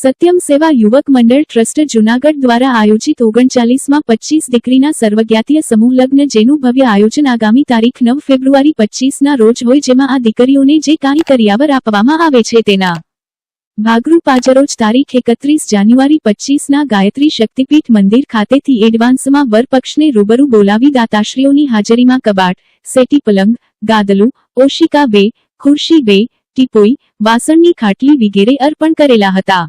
સત્યમ સેવા યુવક મંડળ ટ્રસ્ટ જૂનાગઢ દ્વારા આયોજિત ઓગણચાલીસમાં પચીસ દીકરીના સર્વજ્ઞાતીય સમૂહ લગ્ન જેનું ભવ્ય આયોજન આગામી તારીખ નવ ફેબ્રુઆરી પચીસના રોજ હોય જેમાં આ દીકરીઓને જે કાંઈ કરિયાવર આપવામાં આવે છે તેના ભાગરૂપ આજરોજ તારીખ એકત્રીસ જાન્યુઆરી પચીસના ગાયત્રી શક્તિપીઠ મંદિર ખાતેથી એડવાન્સમાં વરપક્ષને રૂબરૂ બોલાવી દાતાશ્રીઓની હાજરીમાં કબાટ, સેટી પલંગ, ગાદલું, ઓશિકા બે, ખુરશી બે, ટીપોઈ, વાસણની ખાટલી વગેરે અર્પણ કરેલા હતા.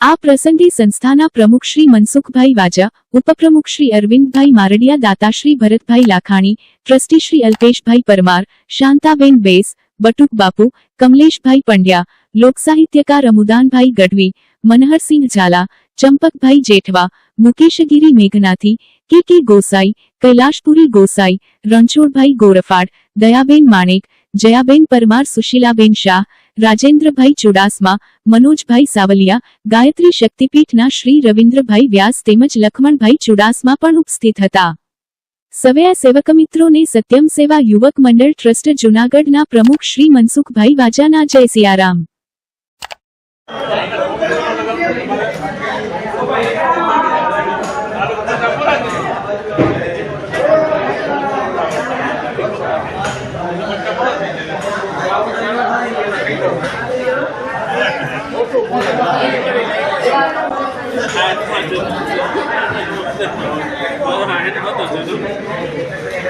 આ પ્રસંગે સંસ્થાના પ્રમુખ શ્રી મનસુખભાઈ વાજા, ઉપપ્રમુખ શ્રી અરવિંદભાઈ મારડિયા દાતાશ્રી ભરતભાઈ લાખાણી, ટ્રસ્ટી શ્રી અલ્પેશભાઈ પરમાર, શાંતાબેન બેસ, બટુક બાપુ, કમલેશભાઈ પંડ્યા લોકસાહિત્યકાર અમુદાનભાઈ ગઢવી, મનહરસિંહ ઝાલા, ચંપકભાઈ જેઠવા, મુકેશગીરી મેઘનાથી, કે કે ગોસાઈ, કૈલાશપુરી ગોસાઈ, રણછોડભાઈ ગોરફાડ, દયાબેન માણેક, જયાબેન પરમાર, સુશીલાબેન શાહ રાજેન્દ્રભાઈ ચુડાસમા, મનોજભાઈ સાવલિયા, ગાયત્રી શક્તિપીઠના શ્રી રવિન્દ્રભાઈ વ્યાસ તેમજ લખમણભાઈ ચુડાસમા પણ ઉપસ્થિત હતા. સવયા સેવક મિત્રોને સત્યમ સેવા યુવક મંડળ ટ્રસ્ટ જૂનાગઢના પ્રમુખ શ્રી મનસુખભાઈ વાજાના જય સિયારામ.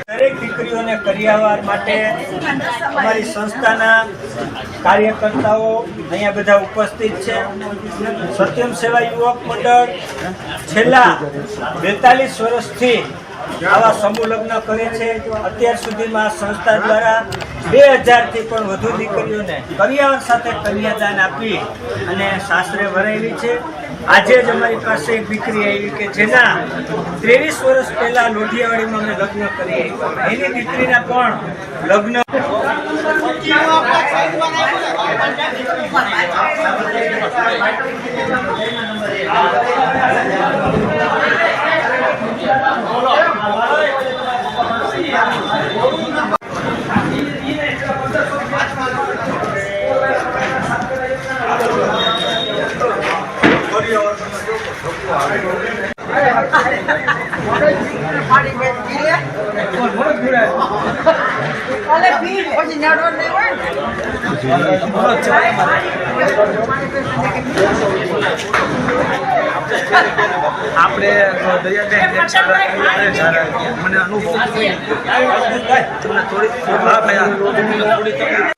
દરેક દીકરીઓને કરિયાવાર માટે અમારી સંસ્થાના કાર્યકર્તાઓ અહીંયા બધા ઉપસ્થિત છે. સત્યમ સેવા યુવક મંડળ છેલ્લા બેતાલીસ વર્ષથી આવા સમૂહ લગ્ન કરે છે અત્યાર સુધીમાં સંસ્થા દ્વારા બે હજારથી પણ વધુ દીકરીઓને કરિયાવર સાથે કન્યાદાન આપી અને સાસરે વરાવી છે આજે જ અમારી પાસે એક દીકરી આવી કે જેના ત્રેવીસ વર્ષ પહેલા લોઢિયાવાડીમાં અમે લગ્ન કરી. એની દીકરીના પણ લગ્ન Thank ભીડ પછી નેટવર્ક નહીં હોય ને આપણે સારા મને અનુભવ તમને થોડી થોડી તકલીફ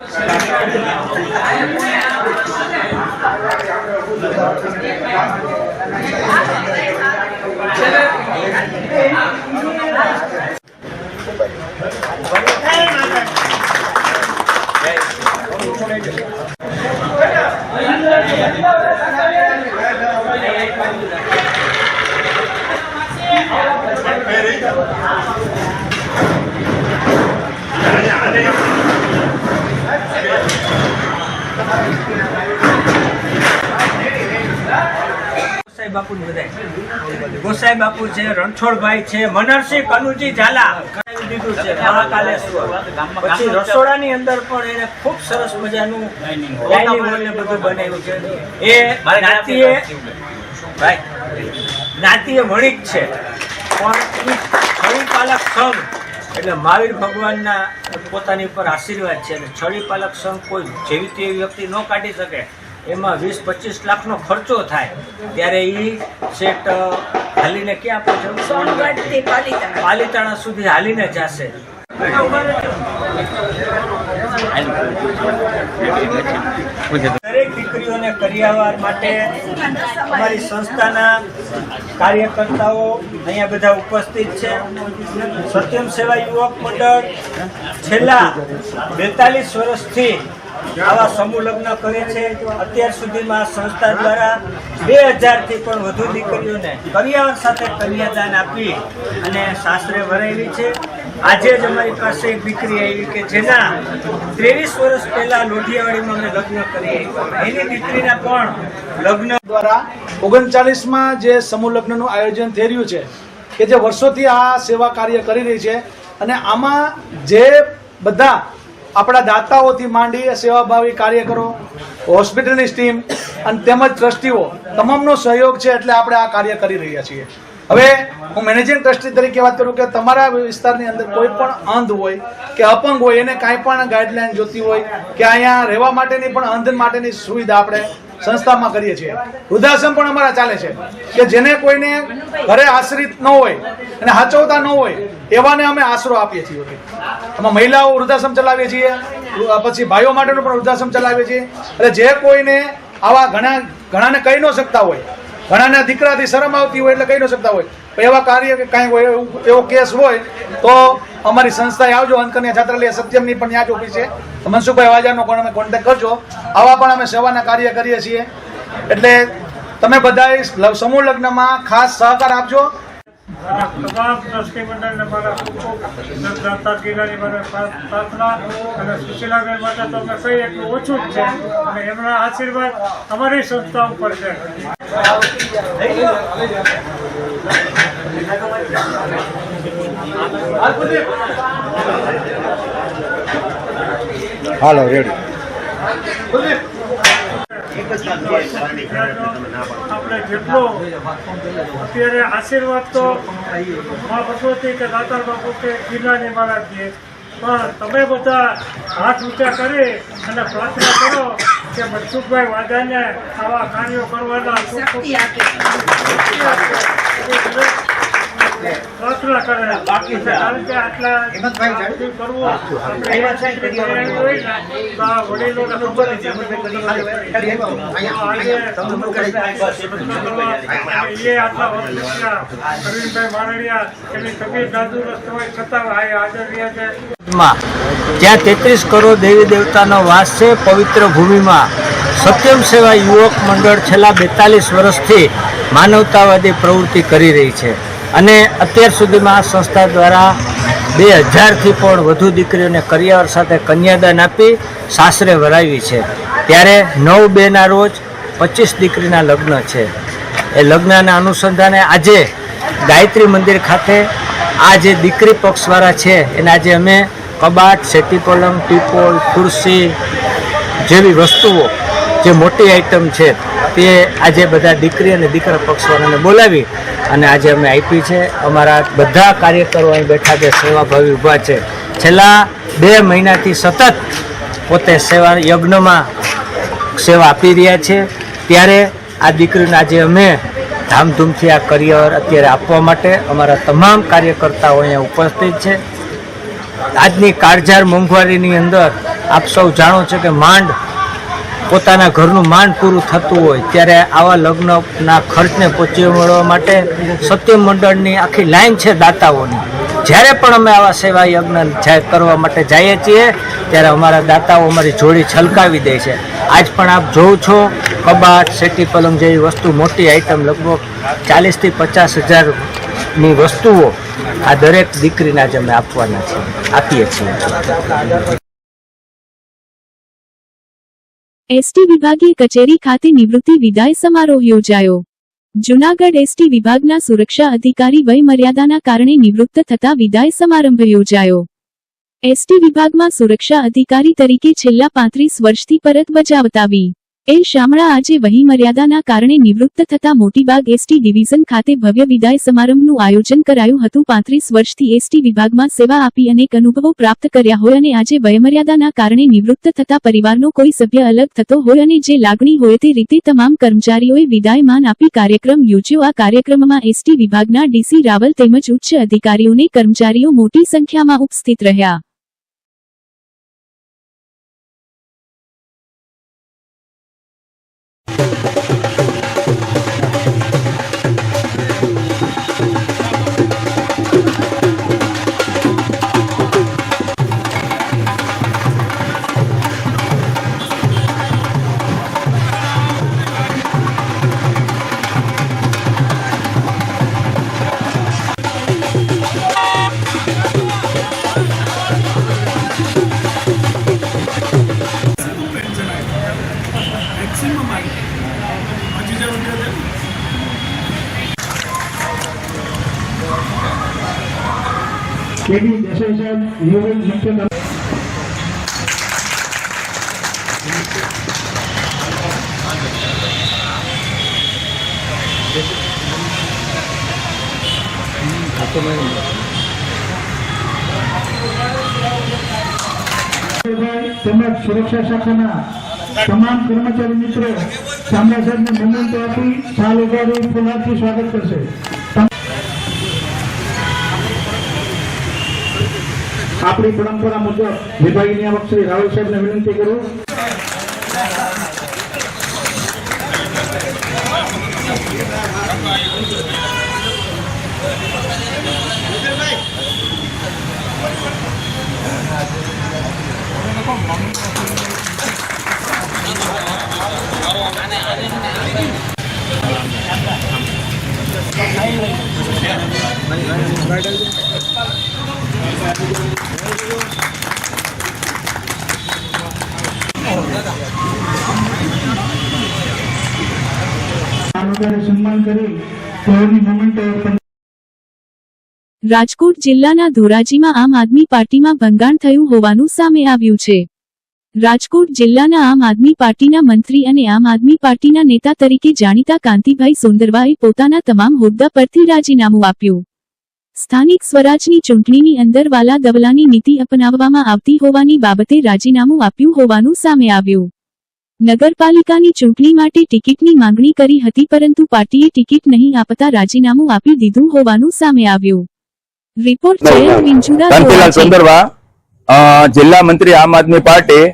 બાપુ બધા ગોસાઈ બાપુ છે રણછોડભાઈ છે મનરસિંહ કનુજી ઝાલા. દીધું છે મહાકાલેશ્વર પછી રસોડાની અંદર પણ એને ખૂબ સરસ મજાનું ડાઇનિંગ બધું બનાવ્યું છે. એ વણિક છે. પણ એ છળી પાલક સંઘ એટલે મહાવીર ભગવાનના પોતાની ઉપર આશીર્વાદ છે. અને છડીપાલક સંઘ કોઈ જેવી તેવી વ્યક્તિ ન કાઢી શકે. એમાં વીસ પચીસ લાખનો ખર્ચો થાય. ત્યારે એ સેટ હાલીને ક્યાં પહોંચે? પાલીતાણા. સુધી હાલીને જશે. દીકરીઓને કરિયાવર માટે અમારી સંસ્થાના કાર્યકર્તાઓ અહીંયા બધા ઉપસ્થિત છે. સત્યમ સેવા યુવક મંડળ છેલ્લા બેતાલીસ વર્ષથી આવા સમૂહ લગ્ન કરે છે. અત્યાર સુધીમાં સંસ્થા દ્વારા બે હજારથી પણ વધુ દીકરીઓને કરિયાવર સાથે કન્યાદાન આપી અને સાસરે ભરાયેલી છે. આજે જ અમારી પાસે એક દીકરી આવી કે જેના ત્રેવીસ વર્ષ પહેલા લોઢિયાવાડીમાં અમે લગ્ન કરી. એની દીકરીના પણ લગ્ન દ્વારા ઓગણચાલીસમાં જે સમૂહ લગ્નનું આયોજન થઈ રહ્યું છે, કે જે વર્ષોથી આ સેવા કાર્ય કરી રહી છે, અને આમાં જે બધા આપણા દાતાઓથી માંડી સેવાભાવી કાર્યકરો, હોસ્પિટલની ટીમ, અને તેમજ ટ્રસ્ટીઓ, તમામનો સહયોગ છે એટલે આપણે આ કાર્ય કરી રહ્યા છીએ હવે હું મેનેજિંગ ટ્રસ્ટી તરીકે વાત કરું કે તમારા વિસ્તારની અંદર કોઈ પણ અંધ હોય, કે અપંગ હોય, એને કાંઈ પણ ગાઈડલાઈન જોતી હોય, કે અહીંયા રહેવા માટેની પણ અંધ માટેની સુવિધા આપણે સંસ્થામાં કરીએ છીએ. વૃદ્ધાશ્રમ પણ અમારા ચાલે છે કે જેને કોઈને ઘરે આશ્રિત ન હોય અને હાચવતા ન હોય, એવાને અમે આશરો આપીએ છીએ. એમાં મહિલાઓ વૃદ્ધાશ્રમ ચલાવીએ છીએ પછી ભાઈઓ માટેનું પણ વૃદ્ધાશ્રમ ચલાવીએ છીએ. એટલે જે કોઈને આવા ઘણા, ઘણાને કહી ન શકતા હોય ઘણાના દીકરાથી શરમ આવતી હોય એટલે કહી ન શકતા હોય. એવા કાર્ય કે કાંઈ હોય, એવું- કેસ હોય, તો અમારી સંસ્થાએ આવજો, અંકન્યા છાત્રાલય સત્યમની પણ ત્યાં જ છે. મનસુખભાઈ વાજાનો પણ અમે કોન્ટેક્ટ કરજો. આવા પણ અમે સેવાના કાર્ય કરીએ છીએ. એટલે તમે બધાએ સમૂહ લગ્નમાં ખાસ સહકાર આપજો. તમામ અને સુશીલાબેન માટે કઈ એટલું ઓછું જ છે અને એમના આશીર્વાદ અમારી સંસ્થા ઉપર છે આપણે જેટલો અત્યારે આશીર્વાદ તો મા ભગવતી કે દાતાર બાપુ કે ગિરનારની મહારાજ પણ તમે બધા હાથ ઊંચા કરી અને પ્રાર્થના કરો કે મનસુખભાઈ વાઘાને આવા કાર્યો કરવાના ખૂબ ખૂબ શક્તિ આપે. પ્રાર્થના કરે કારણ કે આટલા આ કરવું આપણે એવા છોકરી તૈયારી હોય ને તો આ વડીલોને ખબર જ છે. આટલા અરવિંદભાઈ મારડિયા એની તબિયત નાજુરસ્ત હોય છતાં હાજર રહ્યા છે. જ્યાં તેત્રીસ કરોડ દેવી દેવતાનો વાસ છે પવિત્ર ભૂમિમાં સત્યમ સેવા યુવક મંડળ છેલ્લા બેતાલીસ વર્ષથી માનવતાવાદી પ્રવૃત્તિ કરી રહી છે. અને અત્યાર સુધીમાં આ સંસ્થા દ્વારા બે હજારથી પણ વધુ દીકરીઓને કરિયાવર સાથે કન્યાદાન આપી સાસરે વરાવી છે. ત્યારે નવ બેના રોજ પચીસ દીકરીના લગ્ન છે. એ લગ્નના અનુસંધાને આજે ગાયત્રી મંદિર ખાતે આ જે દીકરી પક્ષવાળા છે, એને આજે અમે કબાટ સેટી પલંગ ટીપોલ, ખુરશી જેવી વસ્તુઓ જે મોટી આઈટમ છે, તે આજે બધા દીકરી અને દીકરા પક્ષવાળાને બોલાવી અને આજે અમે આપી છે. અમારા બધા કાર્યકરો અહીં બેઠા છે, સેવાભાવી ઊભા છે. છેલ્લા બે મહિનાથી સતત પોતે સેવા યજ્ઞમાં સેવા આપી રહ્યા છે. ત્યારે આ દીકરીને આજે અમે ધામધૂમથી આ કરિયર અત્યારે આપવા માટે અમારા તમામ કાર્યકર્તાઓ અહીંયા ઉપસ્થિત છે. આજની કાળઝાર મોંઘવારીની અંદર આપ સૌ જાણો છો કે માંડ પોતાના ઘરનું માંડ પૂરું થતું હોય, ત્યારે આવા લગ્નના ખર્ચને પહોંચી વળવા માટે સત્ય મંડળની આખી લાઈન છે દાતાઓની. જ્યારે પણ અમે આવા સેવા યજ્ઞ કરવા માટે જઈએ છીએ, ત્યારે અમારા દાતાઓ અમારી જોડી છલકાવી દે છે. આજ પણ આપ જોઉં છો, કબાટ, સેટી પલંગ જેવી વસ્તુ, મોટી આઈટમ લગભગ ચાલીસથી પચાસ હજારની વસ્તુઓ આ દરેક દીકરીને આજે અમે આપવાના છીએ, આપીએ છીએ. એસટી વિભાગીય કચેરી ખાતે નિવૃત્તિ વિદાય સમારોહ યોજાયો. જુનાગઢ એસટી વિભાગના સુરક્ષા અધિકારી વય મર્યાદાના કારણે નિવૃત્ત થતા વિદાય સમારંભ યોજાયો. એસટી વિભાગમાં સુરક્ષા અધિકારી તરીકે છેલ્લા પાંત્રીસ વર્ષથી પરત બજાવતા વી. એલ શામળા આજે વહી મર્યાદાના કારણે નિવૃત્ત થતા મોટીબાગ એસટી ડિવિઝન ખાતે ભવ્ય વિદાય સમારંભનું આયોજન કરાયું હતું. પાંત્રીસ વર્ષથી એસટી વિભાગમાં સેવા આપી અનેક અનુભવો પ્રાપ્ત કર્યા હોય અને આજે વયમર્યાદાના કારણે નિવૃત્ત થતા પરિવારનો કોઈ સભ્ય અલગ થતો હોય અને જે લાગણી હોય તે રીતે તમામ કર્મચારીઓએ વિદાયમાન આપી કાર્યક્રમ યોજ્યો. આ કાર્યક્રમમાં એસટી વિભાગના ડીસી રાવલ તેમજ ઉચ્ચ અધિકારીઓને કર્મચારીઓ મોટી સંખ્યામાં ઉપસ્થિત રહ્યા. દેસાઈ સાહેબ યુવક મુખ્ય તેમજ સુરક્ષા શાખાના તમામ કર્મચારી મિત્રો ચામડા સાહેબને મોમેન્ટો આપી શાલ ઉગાડી ફુલારથી સ્વાગત કરશે આપણી પરંપરા મુજબ વિભાગીય નિયામક શ્રી રાહુલ સાહેબને વિનંતી કરું. આ રાજકોટ જિલ્લાના ધોરાજીમાં આમ આદમી પાર્ટીમાં ભંગાણ થયું હોવાનું સામે આવ્યું છે. રાજકોટ જિલ્લાના આમ આદમી પાર્ટીના મંત્રી અને આમ આદમી પાર્ટીના નેતા તરીકે જાણીતા કાંતિભાઈ સુંદરવાએ પોતાના તમામ હોદ્દા પરથી રાજીનામું આપ્યું. સ્થાનિક સ્વરાજની ચૂંટણીની અંદર વાલા દવલાની નીતિ અપનાવવામાં આવતી હોવાની બાબતે રાજીનામું આપ્યું હોવાનું સામે આવ્યું. નગરપાલિકાની ચૂંટણી માટે ટિકિટની માંગણી કરી હતી પરંતુ પાર્ટીએ ટિકિટ નહીં આપતા રાજીનામું આપી દીધું હોવાનું સામે આવ્યું. રિપોર્ટ જિલ્લા મંત્રી આમ આદમી પાર્ટી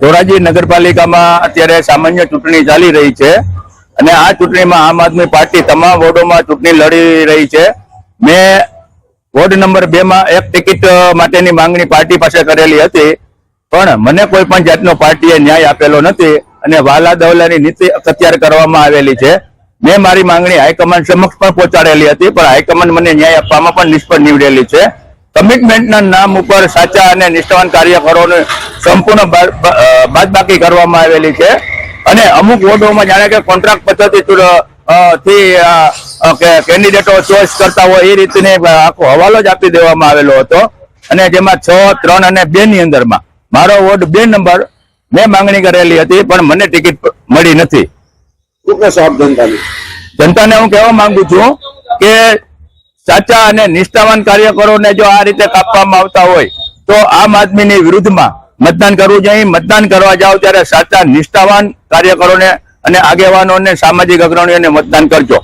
ધોરાજી નગરપાલિકામાં અત્યારે સામાન્ય ચૂંટણી ચાલી રહી છે અને આ ચૂંટણીમાં આમ આદમી પાર્ટી તમામ વોર્ડોમાં ચૂંટણી લડી રહી છે. મેં વોર્ડ નંબર બે માં એક ટિકિટ માટેની માંગણી પાર્ટી પાસે કરેલી હતી. પણ મને કોઈ પણ જાતનો પાર્ટીએ ન્યાય આપેલો નથી અને વાલા દવલાની નીતિ અખત્યાર કરવામાં આવેલી છે. મેં મારી માંગણી હાઈકમાન્ડ સમક્ષ પણ પહોંચાડેલી હતી, પણ હાઈકમાન્ડ મને ન્યાય આપવામાં પણ નિષ્ફળ નીવડેલી છે. કમિટમેન્ટના નામ ઉપર સાચા અને નિષ્ઠાવાન કાર્યકરોને સંપૂર્ણ બાદબાકી કરવામાં આવેલી છે. અને અમુક વોર્ડોમાં જાણે કે કોન્ટ્રાક્ટ પદ્ધતિ થી કેન્ડિડેટો ચોઈસ કરતા હોય એ રીતની આખો હવાલો જ આપી દેવામાં આવેલો હતો. અને જેમાં છ, ત્રણ અને બે ની અંદરમાં મારો વોર્ડ બે નંબર મેં માંગણી કરેલી હતી પણ મને ટિકિટ મળી નથી. જનતાને હું કહેવા માંગુ છું કે સાચા અને નિષ્ઠાવાન કાર્યકરોને જો આ રીતે કાપવામાં આવતા હોય તો આમ આદમીની વિરુદ્ધમાં મતદાન કરવું જોઈએ. મતદાન કરવા જાઓ ત્યારે સાચા નિષ્ઠાવાન કાર્યકરોને અને આગેવાનોને સામાજિક અગ્રણીઓને મતદાન કરજો.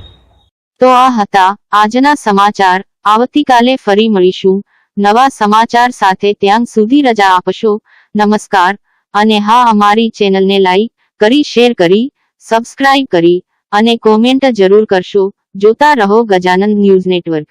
તો આ હતા આજના સમાચાર. આવતીકાલે ફરી મળીશું. નવા સમાચાર સાથે ત્યાં સુધી રજા આપશો. નમસ્કાર, અને હા, અમારી ચેનલને લાઈક કરી, શેર કરી, સબસ્ક્રાઇબ કરી, અને કોમેન્ટ જરૂર કરશો. જોતા રહો ગજાનંદ ન્યૂઝ નેટવર્ક.